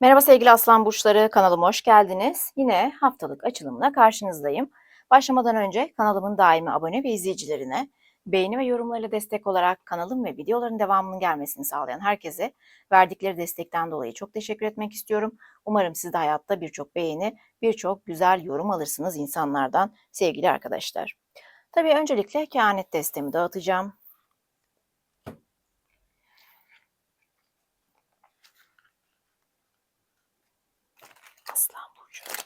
Merhaba sevgili Aslan Burçları, kanalıma hoş geldiniz. Yine haftalık açılımla karşınızdayım. Başlamadan önce kanalımın daimi abone ve izleyicilerine, beğeni ve yorumlarıyla destek olarak kanalım ve videoların devamının gelmesini sağlayan herkese verdikleri destekten dolayı çok teşekkür etmek istiyorum. Umarım siz de hayatta birçok beğeni, birçok güzel yorum alırsınız insanlardan sevgili arkadaşlar. Tabii öncelikle kehanet destemi dağıtacağım. Aslan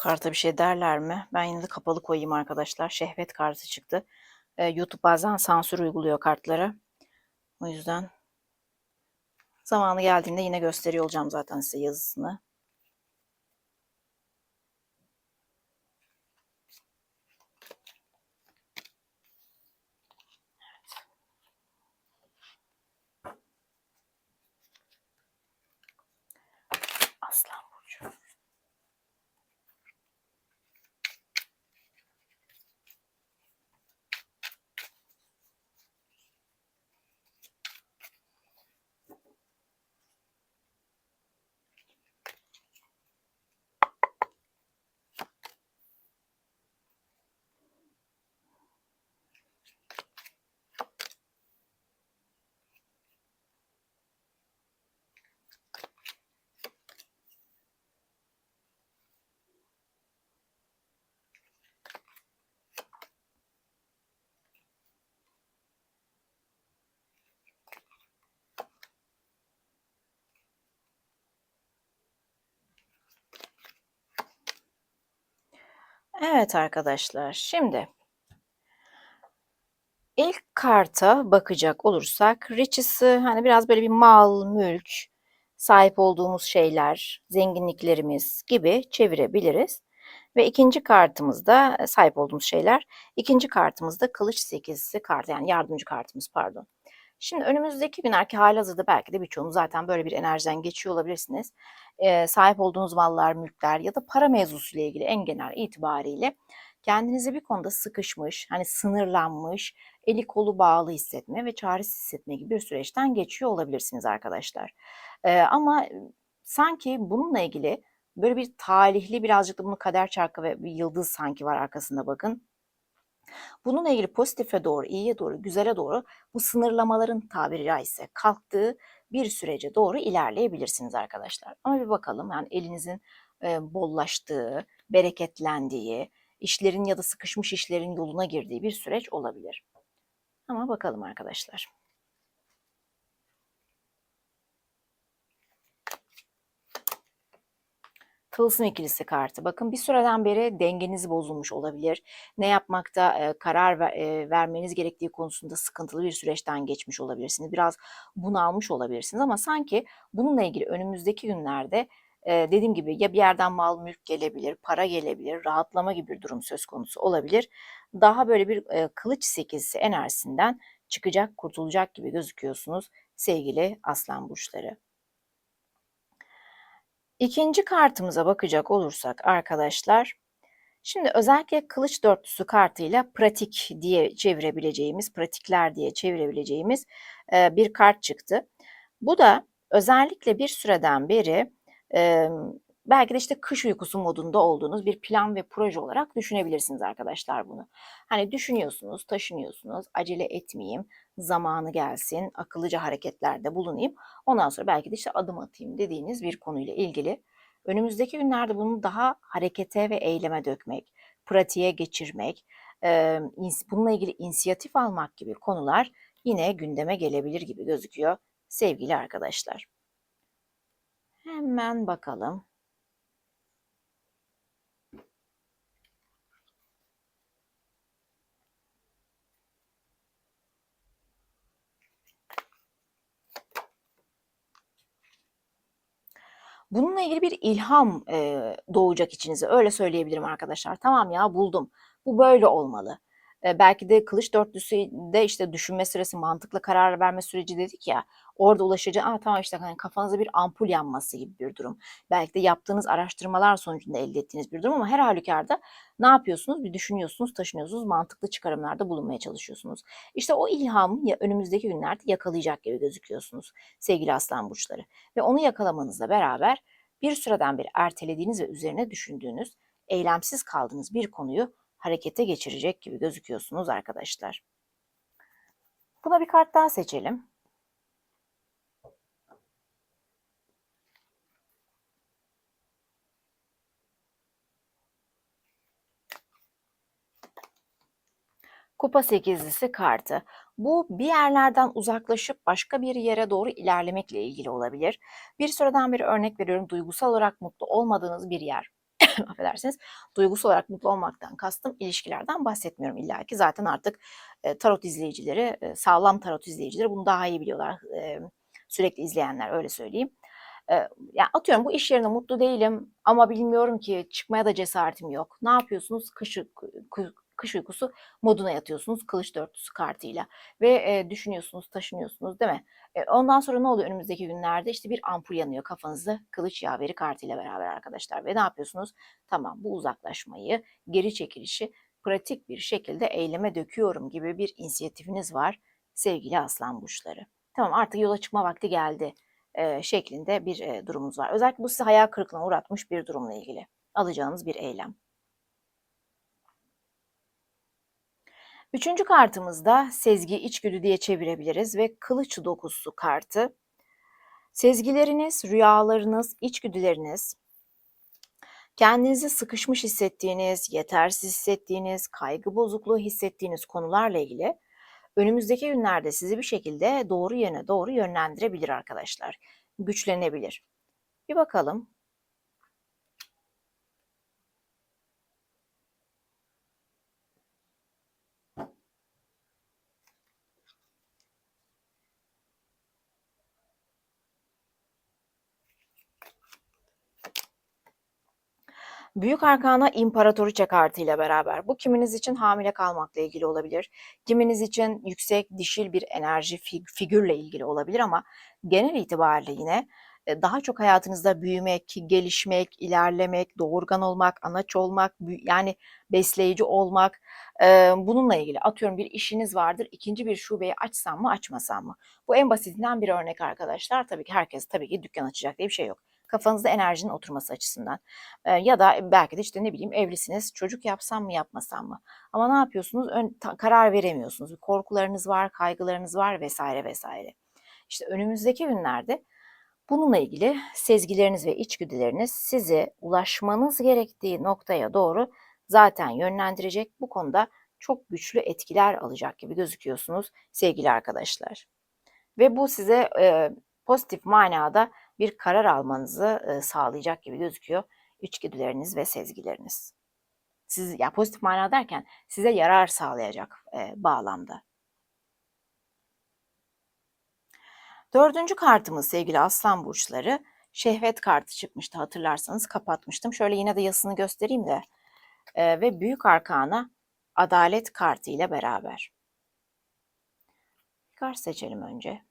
karta bir şey derler mi? Ben yine de kapalı koyayım arkadaşlar. Şehvet kartı çıktı. Ee, YouTube bazen sansür uyguluyor kartlara. O yüzden zamanı geldiğinde yine gösteriyor olacağım zaten size yazısını. Aslan Burcu. Evet arkadaşlar, şimdi ilk karta bakacak olursak Riches'ı hani biraz böyle bir mal, mülk, sahip olduğumuz şeyler, zenginliklerimiz gibi çevirebiliriz. Ve ikinci kartımızda e, sahip olduğumuz şeyler, ikinci kartımızda kılıç sekizisi kartı yani yardımcı kartımız pardon. Şimdi önümüzdeki günler ki halihazırda belki de birçoğunuz zaten böyle bir enerjiden geçiyor olabilirsiniz. Ee, sahip olduğunuz mallar, mülkler ya da para mevzusuyla ilgili en genel itibariyle kendinizi bir konuda sıkışmış, hani sınırlanmış, eli kolu bağlı hissetme ve çaresiz hissetme gibi bir süreçten geçiyor olabilirsiniz arkadaşlar. Ee, ama sanki bununla ilgili böyle bir talihli birazcık da bunun kader çarkı ve bir yıldız sanki var arkasında bakın. Bununla ilgili pozitife doğru, iyiye doğru, güzele doğru bu sınırlamaların tabiri caizse kalktığı bir sürece doğru ilerleyebilirsiniz arkadaşlar. Ama bir bakalım yani elinizin e, bollaştığı, bereketlendiği, işlerin ya da sıkışmış işlerin yoluna girdiği bir süreç olabilir. Ama bakalım arkadaşlar. Tılsım ikilisi kartı. Bakın bir süreden beri dengeniz bozulmuş olabilir. Ne yapmakta e, karar ver, e, vermeniz gerektiği konusunda sıkıntılı bir süreçten geçmiş olabilirsiniz. Biraz bunalmış olabilirsiniz ama sanki bununla ilgili önümüzdeki günlerde e, dediğim gibi ya bir yerden mal mülk gelebilir, para gelebilir, rahatlama gibi bir durum söz konusu olabilir. Daha böyle bir e, kılıç sekizisi enerjisinden çıkacak, kurtulacak gibi gözüküyorsunuz sevgili aslan burçları. İkinci kartımıza bakacak olursak arkadaşlar, şimdi özellikle kılıç dörtlüsü kartıyla pratik diye çevirebileceğimiz, pratikler diye çevirebileceğimiz bir kart çıktı. Bu da özellikle bir süreden beri belki de işte kış uykusu modunda olduğunuz bir plan ve proje olarak düşünebilirsiniz arkadaşlar bunu. Hani düşünüyorsunuz, taşınıyorsunuz, acele etmeyeyim, zamanı gelsin, akıllıca hareketlerde bulunayım. Ondan sonra belki de işte adım atayım dediğiniz bir konuyla ilgili. Önümüzdeki günlerde bunu daha harekete ve eyleme dökmek, pratiğe geçirmek, bununla ilgili inisiyatif almak gibi konular yine gündeme gelebilir gibi gözüküyor sevgili arkadaşlar. Hemen bakalım. Bununla ilgili bir ilham e, doğacak içinize. Öyle söyleyebilirim arkadaşlar. Tamam ya buldum. Bu böyle olmalı. Belki de kılıç dörtlüsüde işte düşünme süresi, mantıklı karar verme süreci dedik ya. Orada ulaşıcı, Aa, tamam işte hani kafanıza bir ampul yanması gibi bir durum. Belki de yaptığınız araştırmalar sonucunda elde ettiğiniz bir durum ama her halükarda ne yapıyorsunuz? Bir düşünüyorsunuz, taşınıyorsunuz, mantıklı çıkarımlarda bulunmaya çalışıyorsunuz. İşte o ilhamı ya önümüzdeki günlerde yakalayacak gibi gözüküyorsunuz sevgili aslan burçları. Ve onu yakalamanızla beraber bir süreden beri ertelediğiniz ve üzerine düşündüğünüz, eylemsiz kaldığınız bir konuyu harekete geçirecek gibi gözüküyorsunuz arkadaşlar. Buna bir kart daha seçelim. Kupa sekizlisi kartı. Bu bir yerlerden uzaklaşıp başka bir yere doğru ilerlemekle ilgili olabilir. Bir süreden beri örnek veriyorum duygusal olarak mutlu olmadığınız bir yer. affedersiniz duygusal olarak mutlu olmaktan kastım ilişkilerden bahsetmiyorum illa ki zaten artık e, tarot izleyicileri e, sağlam tarot izleyicileri bunu daha iyi biliyorlar e, sürekli izleyenler öyle söyleyeyim. E, yani atıyorum bu iş yerinde mutlu değilim ama bilmiyorum ki çıkmaya da cesaretim yok. Ne yapıyorsunuz? Kış, kış uykusu moduna yatıyorsunuz kılıç dörtlüsü kartıyla ve e, düşünüyorsunuz, taşınıyorsunuz değil mi? E, ondan sonra ne oluyor önümüzdeki günlerde? İşte bir ampul yanıyor kafanızda kılıç yaveri kartıyla beraber arkadaşlar ve ne yapıyorsunuz? Tamam bu uzaklaşmayı, geri çekilişi pratik bir şekilde eyleme döküyorum gibi bir inisiyatifiniz var sevgili aslan burçları. Tamam artık yola çıkma vakti geldi e, şeklinde bir e, durumunuz var. Özellikle bu sizi hayal kırıklığına uğratmış bir durumla ilgili alacağınız bir eylem. Üçüncü kartımızda sezgi içgüdü diye çevirebiliriz ve kılıç dokusu kartı. Sezgileriniz, rüyalarınız, içgüdüleriniz, kendinizi sıkışmış hissettiğiniz, yetersiz hissettiğiniz, kaygı bozukluğu hissettiğiniz konularla ilgili önümüzdeki günlerde sizi bir şekilde doğru yöne doğru yönlendirebilir arkadaşlar. Güçlenebilir. Bir bakalım Büyük Arkana İmparatoriçe kartıyla beraber. Bu kiminiz için hamile kalmakla ilgili olabilir. Kiminiz için yüksek dişil bir enerji figürle ilgili olabilir ama genel itibariyle yine e, daha çok hayatınızda büyümek, gelişmek, ilerlemek, doğurgan olmak, anaç olmak, yani besleyici olmak e, bununla ilgili. Atıyorum bir işiniz vardır, ikinci bir şubeyi açsam mı açmasam mı? Bu en basitinden bir örnek arkadaşlar. Tabii ki herkes tabii ki dükkan açacak diye bir şey yok kafanızda enerjinin oturması açısından. E, ya da belki de işte ne bileyim evlisiniz çocuk yapsam mı yapmasam mı? Ama ne yapıyorsunuz? Ön, ta, karar veremiyorsunuz. Korkularınız var, kaygılarınız var vesaire vesaire. İşte önümüzdeki günlerde bununla ilgili sezgileriniz ve içgüdüleriniz sizi ulaşmanız gerektiği noktaya doğru zaten yönlendirecek. Bu konuda çok güçlü etkiler alacak gibi gözüküyorsunuz sevgili arkadaşlar. Ve bu size e, pozitif manada bir karar almanızı sağlayacak gibi gözüküyor içgüdüleriniz ve sezgileriniz. Siz ya pozitif mana derken size yarar sağlayacak bağlamda. Dördüncü kartımız sevgili aslan burçları şehvet kartı çıkmıştı hatırlarsanız kapatmıştım. Şöyle yine de yazısını göstereyim de e, ve büyük arkana adalet kartı ile beraber. Kart seçelim önce.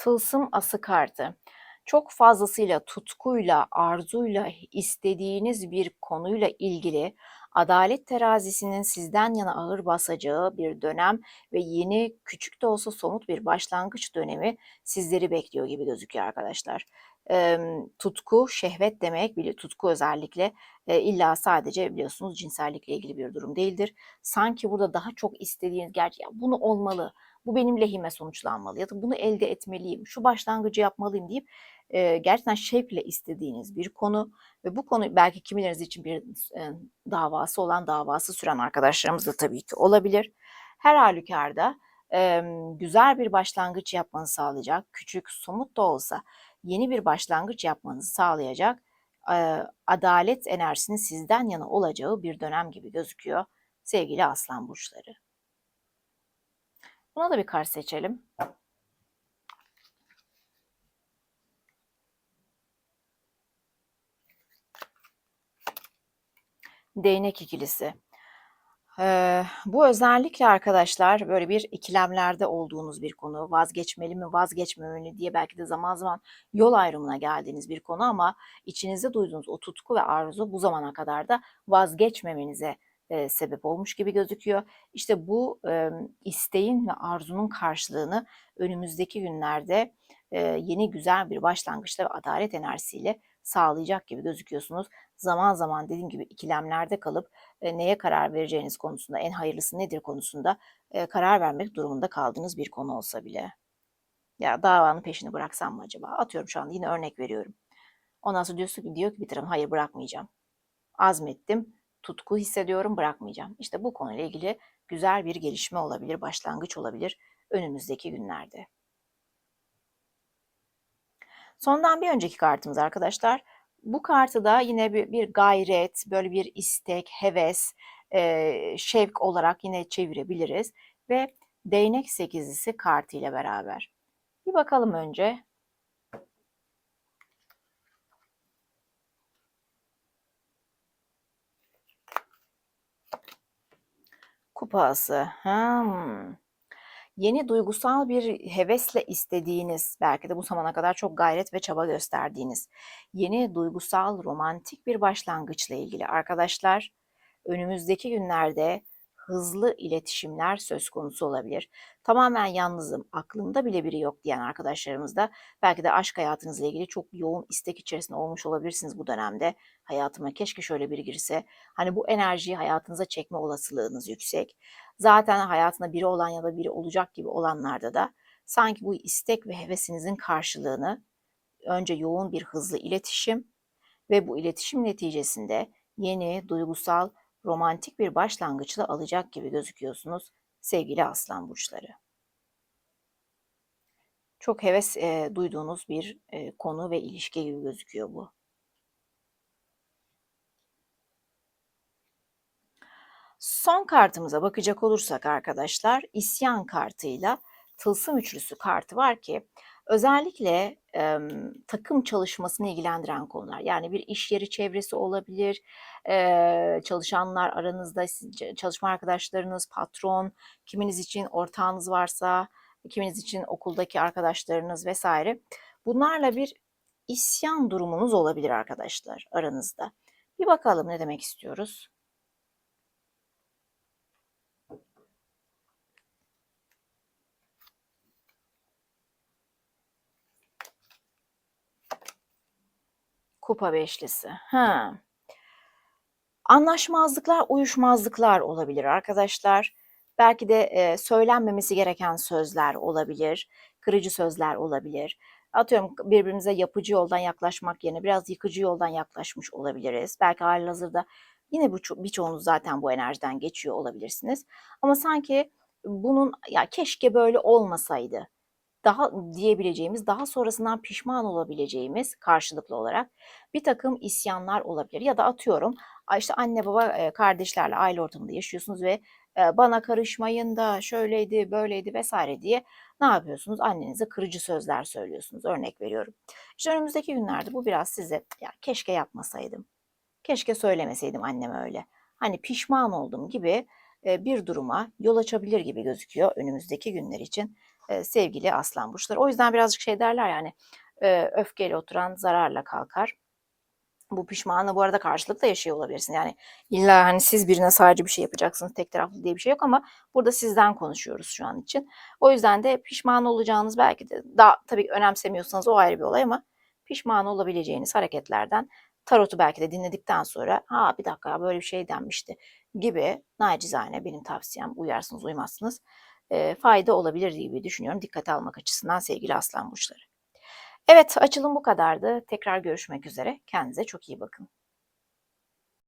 Tılsım ası kartı. Çok fazlasıyla tutkuyla, arzuyla istediğiniz bir konuyla ilgili adalet terazisinin sizden yana ağır basacağı bir dönem ve yeni küçük de olsa somut bir başlangıç dönemi sizleri bekliyor gibi gözüküyor arkadaşlar. E, tutku, şehvet demek, bile tutku özellikle e, illa sadece biliyorsunuz cinsellikle ilgili bir durum değildir. Sanki burada daha çok istediğiniz, gerçi bunu olmalı, bu benim lehime sonuçlanmalı ya da bunu elde etmeliyim, şu başlangıcı yapmalıyım deyip e, gerçekten şevkle istediğiniz bir konu ve bu konu belki kimileriniz için bir e, davası olan davası süren arkadaşlarımız da tabii ki olabilir. Her halükarda e, güzel bir başlangıç yapmanızı sağlayacak, küçük, somut da olsa yeni bir başlangıç yapmanızı sağlayacak adalet enerjisinin sizden yana olacağı bir dönem gibi gözüküyor sevgili aslan burçları. Buna da bir kart seçelim. Değnek ikilisi. Ee, bu özellikle arkadaşlar böyle bir ikilemlerde olduğunuz bir konu. Vazgeçmeli mi, vazgeçmemeli diye belki de zaman zaman yol ayrımına geldiğiniz bir konu ama içinizde duyduğunuz o tutku ve arzu bu zamana kadar da vazgeçmemenize e, sebep olmuş gibi gözüküyor. İşte bu e, isteğin ve arzunun karşılığını önümüzdeki günlerde e, yeni güzel bir başlangıçta ve adalet enerjisiyle sağlayacak gibi gözüküyorsunuz. Zaman zaman dediğim gibi ikilemlerde kalıp e, neye karar vereceğiniz konusunda, en hayırlısı nedir konusunda e, karar vermek durumunda kaldığınız bir konu olsa bile. Ya davanın peşini bıraksam mı acaba? Atıyorum şu anda yine örnek veriyorum. Ondan sonra diyorsun ki diyor ki bitirim hayır bırakmayacağım. Azmettim, tutku hissediyorum bırakmayacağım. İşte bu konuyla ilgili güzel bir gelişme olabilir, başlangıç olabilir önümüzdeki günlerde. Sondan bir önceki kartımız arkadaşlar. Bu kartı da yine bir, bir gayret, böyle bir istek, heves, e, şevk olarak yine çevirebiliriz. Ve değnek sekizlisi kartı ile beraber. Bir bakalım önce. Kupası. Hmm yeni duygusal bir hevesle istediğiniz, belki de bu zamana kadar çok gayret ve çaba gösterdiğiniz, yeni duygusal romantik bir başlangıçla ilgili arkadaşlar önümüzdeki günlerde hızlı iletişimler söz konusu olabilir. Tamamen yalnızım, aklımda bile biri yok diyen arkadaşlarımız da belki de aşk hayatınızla ilgili çok yoğun istek içerisinde olmuş olabilirsiniz bu dönemde. Hayatıma keşke şöyle biri girse. Hani bu enerjiyi hayatınıza çekme olasılığınız yüksek. Zaten hayatında biri olan ya da biri olacak gibi olanlarda da sanki bu istek ve hevesinizin karşılığını önce yoğun bir hızlı iletişim ve bu iletişim neticesinde yeni duygusal romantik bir başlangıçla alacak gibi gözüküyorsunuz sevgili aslan burçları. Çok heves e, duyduğunuz bir e, konu ve ilişki gibi gözüküyor bu. Son kartımıza bakacak olursak arkadaşlar isyan kartıyla tılsım üçlüsü kartı var ki özellikle e, takım çalışmasını ilgilendiren konular. Yani bir iş yeri çevresi olabilir, e, çalışanlar aranızda, çalışma arkadaşlarınız, patron, kiminiz için ortağınız varsa, kiminiz için okuldaki arkadaşlarınız vesaire. Bunlarla bir isyan durumunuz olabilir arkadaşlar aranızda. Bir bakalım ne demek istiyoruz. Kupa beşlisi. Ha. Anlaşmazlıklar, uyuşmazlıklar olabilir arkadaşlar. Belki de e, söylenmemesi gereken sözler olabilir, kırıcı sözler olabilir. Atıyorum birbirimize yapıcı yoldan yaklaşmak yerine biraz yıkıcı yoldan yaklaşmış olabiliriz. Belki halihazırda yine bu birçoğunuz zaten bu enerjiden geçiyor olabilirsiniz. Ama sanki bunun ya keşke böyle olmasaydı daha diyebileceğimiz, daha sonrasından pişman olabileceğimiz karşılıklı olarak bir takım isyanlar olabilir. Ya da atıyorum işte anne baba kardeşlerle aile ortamında yaşıyorsunuz ve bana karışmayın da şöyleydi böyleydi vesaire diye ne yapıyorsunuz? Annenize kırıcı sözler söylüyorsunuz. Örnek veriyorum. İşte önümüzdeki günlerde bu biraz size ya keşke yapmasaydım. Keşke söylemeseydim anneme öyle. Hani pişman oldum gibi bir duruma yol açabilir gibi gözüküyor önümüzdeki günler için sevgili aslan burçları. O yüzden birazcık şey derler yani öfkeyle oturan zararla kalkar. Bu pişmanlığı bu arada karşılıklı yaşıyor olabilirsin. Yani illa hani siz birine sadece bir şey yapacaksınız tek taraflı diye bir şey yok ama burada sizden konuşuyoruz şu an için. O yüzden de pişman olacağınız belki de daha tabii önemsemiyorsanız o ayrı bir olay ama pişman olabileceğiniz hareketlerden tarotu belki de dinledikten sonra ha bir dakika böyle bir şey denmişti gibi nacizane benim tavsiyem uyarsınız uymazsınız fayda olabilir gibi düşünüyorum. Dikkate almak açısından sevgili aslan burçları. Evet, açılım bu kadardı. Tekrar görüşmek üzere. Kendinize çok iyi bakın.